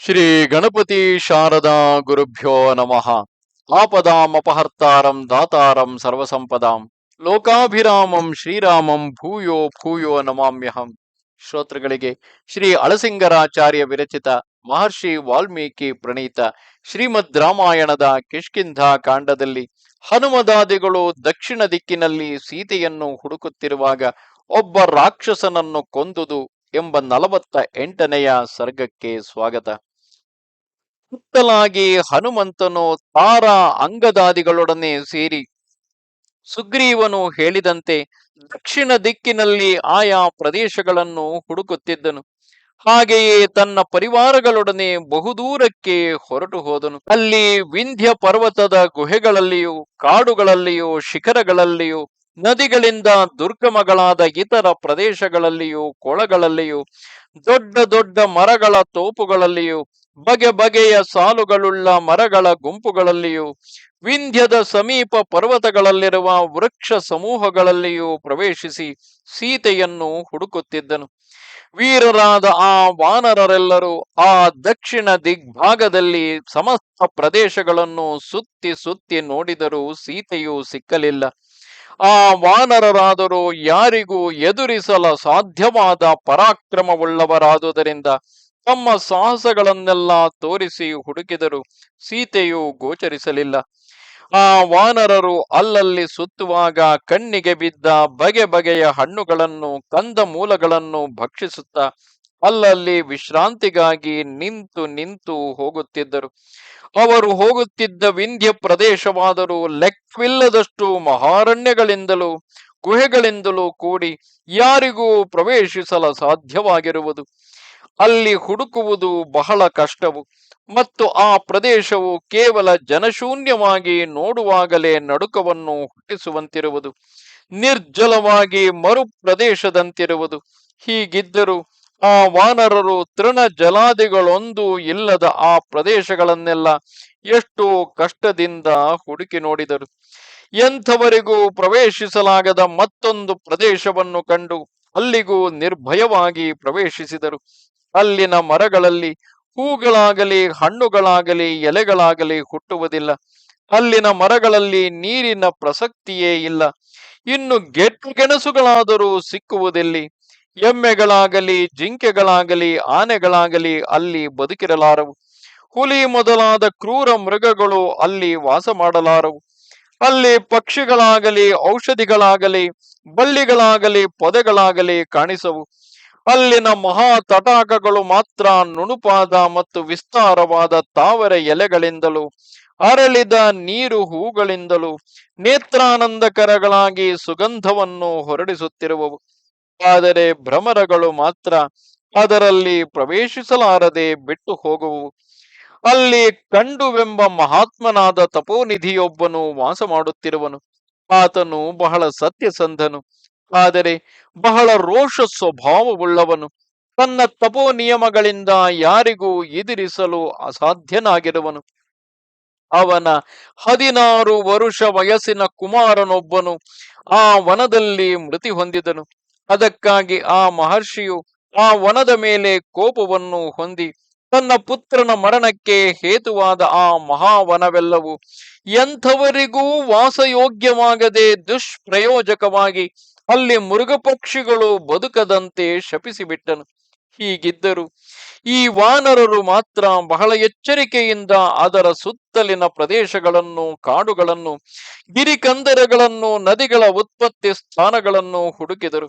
ಶ್ರೀ ಗಣಪತಿ ಶಾರದಾ ಗುರುಭ್ಯೋ ನಮಃ. ಆಪದಾಂ ಅಪಹರ್ತಾರಂ ದಾತಾರಂ ಸರ್ವಸಂಪದಾಂ. ಲೋಕಾಭಿರಾಮಂ ಶ್ರೀರಾಮಂ ಭೂಯೋ ಭೂಯೋ ನಮಾಮ್ಯಹಂ. ಶ್ರೋತೃಗಳಿಗೆ ಶ್ರೀ ಅಳಸಿಂಗರಾಚಾರ್ಯ ವಿರಚಿತ ಮಹರ್ಷಿ ವಾಲ್ಮೀಕಿ ಪ್ರಣೀತ ಶ್ರೀಮದ್ ರಾಮಾಯಣದ ಕಿಷ್ಕಿಂಧ ಕಾಂಡದಲ್ಲಿ ಹನುಮದಾದಿಗಳು ದಕ್ಷಿಣ ದಿಕ್ಕಿನಲ್ಲಿ ಸೀತೆಯನ್ನು ಹುಡುಕುತ್ತಿರುವಾಗ ಒಬ್ಬ ರಾಕ್ಷಸನನ್ನು ಕೊಂದುದು ಎಂಬ ನಲವತ್ತ ಎಂಟನೆಯ ಸರ್ಗಕ್ಕೆ ಸ್ವಾಗತ. ಹುತ್ತಲಾಗಿ ಹನುಮಂತನು ತಾರ ಅಂಗದಾದಿಗಳೊಡನೆ ಸೇರಿ ಸುಗ್ರೀವನು ಹೇಳಿದಂತೆ ದಕ್ಷಿಣ ದಿಕ್ಕಿನಲ್ಲಿ ಆಯಾ ಪ್ರದೇಶಗಳನ್ನು ಹುಡುಕುತ್ತಿದ್ದನು. ಹಾಗೆಯೇ ತನ್ನ ಪರಿವಾರಗಳೊಡನೆ ಬಹುದೂರಕ್ಕೆ ಹೊರಟು ಹೋದನು. ಅಲ್ಲಿ ವಿಂಧ್ಯ ಪರ್ವತದ ಗುಹೆಗಳಲ್ಲಿಯೂ, ಕಾಡುಗಳಲ್ಲಿಯೂ, ಶಿಖರಗಳಲ್ಲಿಯೂ, ನದಿಗಳಿಂದ ದುರ್ಗಮಗಳಾದ ಇತರ ಪ್ರದೇಶಗಳಲ್ಲಿಯೂ, ಕೊಳಗಳಲ್ಲಿಯೂ, ದೊಡ್ಡ ದೊಡ್ಡ ಮರಗಳ ತೋಪುಗಳಲ್ಲಿಯೂ ಬಗೆ ಬಗೆಯ ಸಾಲುಗಳುಳ್ಳ ಮರಗಳ ಗುಂಪುಗಳಲ್ಲಿಯೂ, ವಿಂಧ್ಯದ ಸಮೀಪ ಪರ್ವತಗಳಲ್ಲಿರುವ ವೃಕ್ಷ ಸಮೂಹಗಳಲ್ಲಿಯೂ ಪ್ರವೇಶಿಸಿ ಸೀತೆಯನ್ನು ಹುಡುಕುತ್ತಿದ್ದನು. ವೀರರಾದ ಆ ವಾನರರೆಲ್ಲರೂ ಆ ದಕ್ಷಿಣ ದಿಗ್ಭಾಗದಲ್ಲಿ ಸಮಸ್ತ ಪ್ರದೇಶಗಳನ್ನು ಸುತ್ತಿ ಸುತ್ತಿ ನೋಡಿದರೂ ಸೀತೆಯು ಸಿಕ್ಕಲಿಲ್ಲ. ಆ ವಾನರರಾದರೂ ಯಾರಿಗೂ ಎದುರಿಸಲ ಸಾಧ್ಯವಾದ ಪರಾಕ್ರಮವುಳ್ಳವರಾದುದರಿಂದ ತಮ್ಮ ಸಾಹಸಗಳನ್ನೆಲ್ಲ ತೋರಿಸಿ ಹುಡುಕಿದರು ಸೀತೆಯು ಗೋಚರಿಸಲಿಲ್ಲ. ಆ ವಾನರರು ಅಲ್ಲಲ್ಲಿ ಸುತ್ತುವಾಗ ಕಣ್ಣಿಗೆ ಬಿದ್ದ ಬಗೆ ಬಗೆಯ ಹಣ್ಣುಗಳನ್ನು, ಕಂದ ಮೂಲಗಳನ್ನು ಭಕ್ಷಿಸುತ್ತಾ ಅಲ್ಲಲ್ಲಿ ವಿಶ್ರಾಂತಿಗಾಗಿ ನಿಂತು ನಿಂತು ಹೋಗುತ್ತಿದ್ದರು. ಅವರು ಹೋಗುತ್ತಿದ್ದ ವಿಂಧ್ಯ ಪ್ರದೇಶವಾದರೂ ಲೆಕ್ಕವಿಲ್ಲದಷ್ಟು ಮಹಾರಣ್ಯಗಳಿಂದಲೂ ಗುಹೆಗಳಿಂದಲೂ ಕೂಡಿ ಯಾರಿಗೂ ಪ್ರವೇಶಿಸಲು ಸಾಧ್ಯವಾಗಿರುವುದು. ಅಲ್ಲಿ ಹುಡುಕುವುದು ಬಹಳ ಕಷ್ಟವು. ಮತ್ತು ಆ ಪ್ರದೇಶವು ಕೇವಲ ಜನಶೂನ್ಯವಾಗಿ ನೋಡುವಾಗಲೇ ನಡುಕವನ್ನು ಹುಟ್ಟಿಸುವಂತಿರುವುದು. ನಿರ್ಜಲವಾಗಿ ಮರು ಪ್ರದೇಶದಂತಿರುವುದು ಹೀಗಿದ್ದರೂ ಆ ವಾನರರು ತೃಣ ಜಲಾದಿಗಳೊಂದು ಇಲ್ಲದ ಆ ಪ್ರದೇಶಗಳನ್ನೆಲ್ಲ ಎಷ್ಟು ಕಷ್ಟದಿಂದ ಹುಡುಕಿ ನೋಡಿದರು. ಎಂಥವರಿಗೂ ಪ್ರವೇಶಿಸಲಾಗದ ಮತ್ತೊಂದು ಪ್ರದೇಶವನ್ನು ಕಂಡು ಅಲ್ಲಿಗೂ ನಿರ್ಭಯವಾಗಿ ಪ್ರವೇಶಿಸಿದರು. ಅಲ್ಲಿನ ಮರಗಳಲ್ಲಿ ಹೂಗಳಾಗಲಿ, ಹಣ್ಣುಗಳಾಗಲಿ, ಎಲೆಗಳಾಗಲಿ ಹುಟ್ಟುವುದಿಲ್ಲ. ಅಲ್ಲಿನ ಮರಗಳಲ್ಲಿ ನೀರಿನ ಪ್ರಸಕ್ತಿಯೇ ಇಲ್ಲ. ಇನ್ನು ಗೆಟ್ಟು ಗೆಣಸುಗಳಾದರೂ ಸಿಕ್ಕುವುದಿಲ್ಲಿ. ಎಮ್ಮೆಗಳಾಗಲಿ, ಜಿಂಕೆಗಳಾಗಲಿ, ಆನೆಗಳಾಗಲಿ ಅಲ್ಲಿ ಬದುಕಿರಲಾರವು. ಹುಲಿ ಮೊದಲಾದ ಕ್ರೂರ ಮೃಗಗಳು ಅಲ್ಲಿ ವಾಸ ಮಾಡಲಾರವು. ಅಲ್ಲಿ ಪಕ್ಷಿಗಳಾಗಲಿ, ಔಷಧಿಗಳಾಗಲಿ ಬಳ್ಳಿಗಳಾಗಲಿ, ಪೊದೆಗಳಾಗಲಿ ಕಾಣಿಸವು. ಅಲ್ಲಿನ ಮಹಾ ತಟಾಕಗಳು ಮಾತ್ರ ನುಣುಪಾದ ಮತ್ತು ವಿಸ್ತಾರವಾದ ತಾವರೆ ಎಲೆಗಳಿಂದಲೂ, ಅರಳಿದ ನೀರು ಹೂಗಳಿಂದಲೂ, ನೇತ್ರಾನಂದಕರಗಳಾಗಿ ಸುಗಂಧವನ್ನು ಹೊರಡಿಸುತ್ತಿರುವವು. ಆದರೆ ಭ್ರಮರಗಳು ಮಾತ್ರ ಅದರಲ್ಲಿ ಪ್ರವೇಶಿಸಲಾರದೆ ಬಿಟ್ಟು ಹೋಗುವು. ಅಲ್ಲಿ ಕಂಡುವೆಂಬ ಮಹಾತ್ಮನಾದ ತಪೋನಿಧಿಯೊಬ್ಬನು ವಾಸ ಮಾಡುತ್ತಿರುವನು ಆತನು ಬಹಳ ಸತ್ಯಸಂಧನು. ಆದರೆ ಬಹಳ ರೋಷ ಸ್ವಭಾವವುಳ್ಳವನು. ತನ್ನ ತಪೋ ನಿಯಮಗಳಿಂದ ಯಾರಿಗೂ ಎದುರಿಸಲು ಅಸಾಧ್ಯನಾಗಿರುವನು. ಅವನ ಹದಿನಾರು ವರುಷ ವಯಸ್ಸಿನ ಕುಮಾರನೊಬ್ಬನು ಆ ವನದಲ್ಲಿ ಮೃತಿ ಹೊಂದಿದನು. ಅದಕ್ಕಾಗಿ ಆ ಮಹರ್ಷಿಯು ಆ ವನದ ಮೇಲೆ ಕೋಪವನ್ನು ಹೊಂದಿ ತನ್ನ ಪುತ್ರನ ಮರಣಕ್ಕೆ ಹೇತುವಾದ ಆ ಮಹಾವನವೆಲ್ಲವೂ ಎಂಥವರಿಗೂ ವಾಸಯೋಗ್ಯವಾಗದೆ ದುಷ್ಪ್ರಯೋಜಕವಾಗಿ ಅಲ್ಲಿ ಮೃಗಪಕ್ಷಿಗಳು ಬದುಕದಂತೆ ಶಪಿಸಿಬಿಟ್ಟನು. ಹೀಗಿದ್ದರು ಈ ವಾನರರು ಮಾತ್ರ ಬಹಳ ಎಚ್ಚರಿಕೆಯಿಂದ ಅದರ ಸುತ್ತಲಿನ ಪ್ರದೇಶಗಳನ್ನು, ಕಾಡುಗಳನ್ನು, ಗಿರಿಕಂದರಗಳನ್ನು, ನದಿಗಳ ಉತ್ಪತ್ತಿ ಸ್ಥಾನಗಳನ್ನು ಹುಡುಕಿದರು.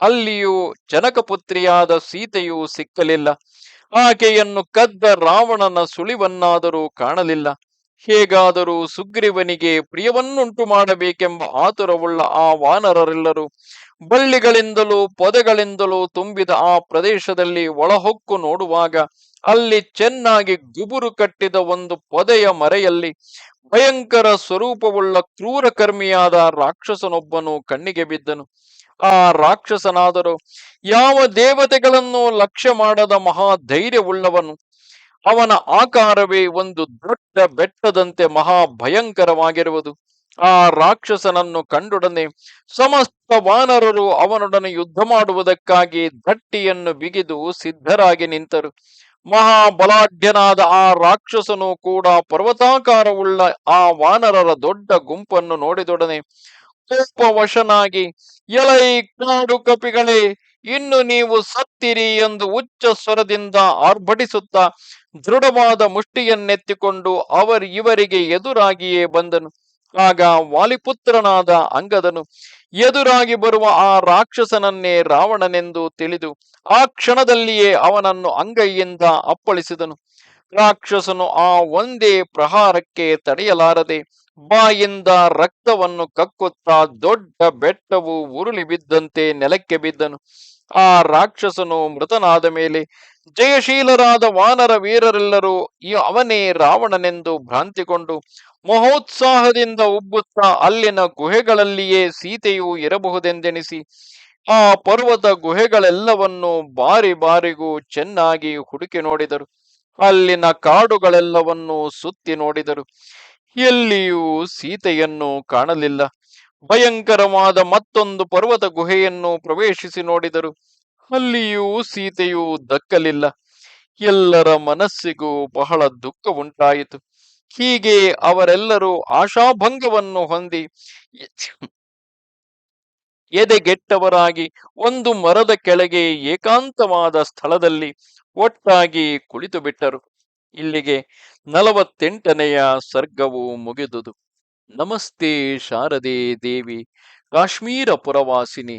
ಅಲ್ಲಿಯೂ ಜನಕಪುತ್ರಿಯಾದ ಸೀತೆಯು ಸಿಕ್ಕಲಿಲ್ಲ. ಆಕೆಯನ್ನು ಕದ್ದ ರಾವಣನ ಸುಳಿವನ್ನಾದರೂ ಕಾಣಲಿಲ್ಲ. ಹೇಗಾದರೂ ಸುಗ್ರೀವನಿಗೆ ಪ್ರಿಯವನ್ನುಂಟು ಮಾಡಬೇಕೆಂಬ ಆತುರವುಳ್ಳ ಆ ವಾನರರೆಲ್ಲರೂ ಬಳ್ಳಿಗಳಿಂದಲೂ ಪೊದೆಗಳಿಂದಲೂ ತುಂಬಿದ ಆ ಪ್ರದೇಶದಲ್ಲಿ ಒಳಹೊಕ್ಕು ನೋಡುವಾಗ ಅಲ್ಲಿ ಚೆನ್ನಾಗಿ ಗುಬುರು ಕಟ್ಟಿದ ಒಂದು ಪೊದೆಯ ಮರೆಯಲ್ಲಿ ಭಯಂಕರ ಸ್ವರೂಪವುಳ್ಳ ಕ್ರೂರ ಕರ್ಮಿಯಾದ ರಾಕ್ಷಸನೊಬ್ಬನು ಕಣ್ಣಿಗೆ ಬಿದ್ದನು. ಆ ರಾಕ್ಷಸನಾದರೂ, ಯಾವ ದೇವತೆಗಳನ್ನು ಲಕ್ಷ್ಯ ಮಾಡದ ಮಹಾ ಧೈರ್ಯವುಳ್ಳವನು. ಅವನ ಆಕಾರವೇ ಒಂದು ದೊಡ್ಡ ಬೆಟ್ಟದಂತೆ ಮಹಾ ಭಯಂಕರವಾಗಿರುವುದು. ಆ ರಾಕ್ಷಸನನ್ನು ಕಂಡೊಡನೆ ಸಮಸ್ತ ವಾನರರು ಅವನೊಡನೆ ಯುದ್ಧ ಮಾಡುವುದಕ್ಕಾಗಿ ದಟ್ಟಿಯನ್ನು ಬಿಗಿದು ಸಿದ್ಧರಾಗಿ ನಿಂತರು. ಮಹಾಬಲಾಢ್ಯನಾದ ಆ ರಾಕ್ಷಸನು ಕೂಡ ಪರ್ವತಾಕಾರವುಳ್ಳ ಆ ವಾನರರ ದೊಡ್ಡ ಗುಂಪನ್ನು ನೋಡಿದೊಡನೆ ಕೋಪವಶನಾಗಿ, ಎಲೈ ಕಾಡು ಕಪಿಗಳೇ, ಇನ್ನು ನೀವು ಸತ್ತಿರಿ ಎಂದು ಉಚ್ಚ ಸ್ವರದಿಂದ ಆರ್ಭಟಿಸುತ್ತಾ ದೃಢವಾದ ಮುಷ್ಟಿಯನ್ನೆತ್ತಿಕೊಂಡು ಅವರಿವರಿಗೆ ಎದುರಾಗಿಯೇ ಬಂದನು. ಆಗ ವಾಲಿಪುತ್ರನಾದ ಅಂಗದನು ಎದುರಾಗಿ ಬರುವ ಆ ರಾಕ್ಷಸನನ್ನೇ ರಾವಣನೆಂದು ತಿಳಿದು ಆ ಕ್ಷಣದಲ್ಲಿಯೇ ಅವನನ್ನು ಅಂಗೈಯಿಂದ ಅಪ್ಪಳಿಸಿದನು. ರಾಕ್ಷಸನು ಆ ಒಂದೇ ಪ್ರಹಾರಕ್ಕೆ ತಡೆಯಲಾರದೆ ಬಾಯಿಂದ ರಕ್ತವನ್ನು ಕಕ್ಕುತ್ತಾ ದೊಡ್ಡ ಬೆಟ್ಟವು ಉರುಳಿ ಬಿದ್ದಂತೆ ನೆಲಕ್ಕೆ ಬಿದ್ದನು. ಆ ರಾಕ್ಷಸನು ಮೃತನಾದ ಮೇಲೆ ಜಯಶೀಲರಾದ ವಾನರ ವೀರರೆಲ್ಲರೂ ಈ ಅವನೇ ರಾವಣನೆಂದು ಭ್ರಾಂತಿಕೊಂಡು ಮಹೋತ್ಸಾಹದಿಂದ ಉಬ್ಬುತ್ತಾ ಅಲ್ಲಿನ ಗುಹೆಗಳಲ್ಲಿಯೇ ಸೀತೆಯು ಇರಬಹುದೆಂದೆಣಿಸಿ ಆ ಪರ್ವತ ಗುಹೆಗಳೆಲ್ಲವನ್ನು ಬಾರಿ ಬಾರಿಗೂ ಚೆನ್ನಾಗಿ ಹುಡುಕಿ ನೋಡಿದರು. ಅಲ್ಲಿನ ಕಾಡುಗಳೆಲ್ಲವನ್ನೂ ಸುತ್ತಿ ನೋಡಿದರು. ಎಲ್ಲಿಯೂ ಸೀತೆಯನ್ನು ಕಾಣಲಿಲ್ಲ. ಭಯಂಕರವಾದ ಮತ್ತೊಂದು ಪರ್ವತ ಗುಹೆಯನ್ನು ಪ್ರವೇಶಿಸಿ ನೋಡಿದರು. ಅಲ್ಲಿಯೂ ಸೀತೆಯು ದಕ್ಕಲಿಲ್ಲ. ಎಲ್ಲರ ಮನಸ್ಸಿಗೂ ಬಹಳ ದುಃಖ ಉಂಟಾಯಿತು. ಹೀಗೆ ಅವರೆಲ್ಲರೂ ಆಶಾಭಂಗವನ್ನು ಹೊಂದಿ ಎದೆಗೆಟ್ಟವರಾಗಿ ಒಂದು ಮರದ ಕೆಳಗೆ ಏಕಾಂತವಾದ ಸ್ಥಳದಲ್ಲಿ ಒಟ್ಟಾಗಿ ಕುಳಿತು ಬಿಟ್ಟರು ಇಲ್ಲಿಗೆ ನಲವತ್ತೆಂಟನೆಯ ಸರ್ಗವು ಮುಗಿದುದು. ನಮಸ್ತೆ ಶಾರದೆ ದೇವಿ, ಕಾಶ್ಮೀರ ಪುರವಾಸಿನಿ.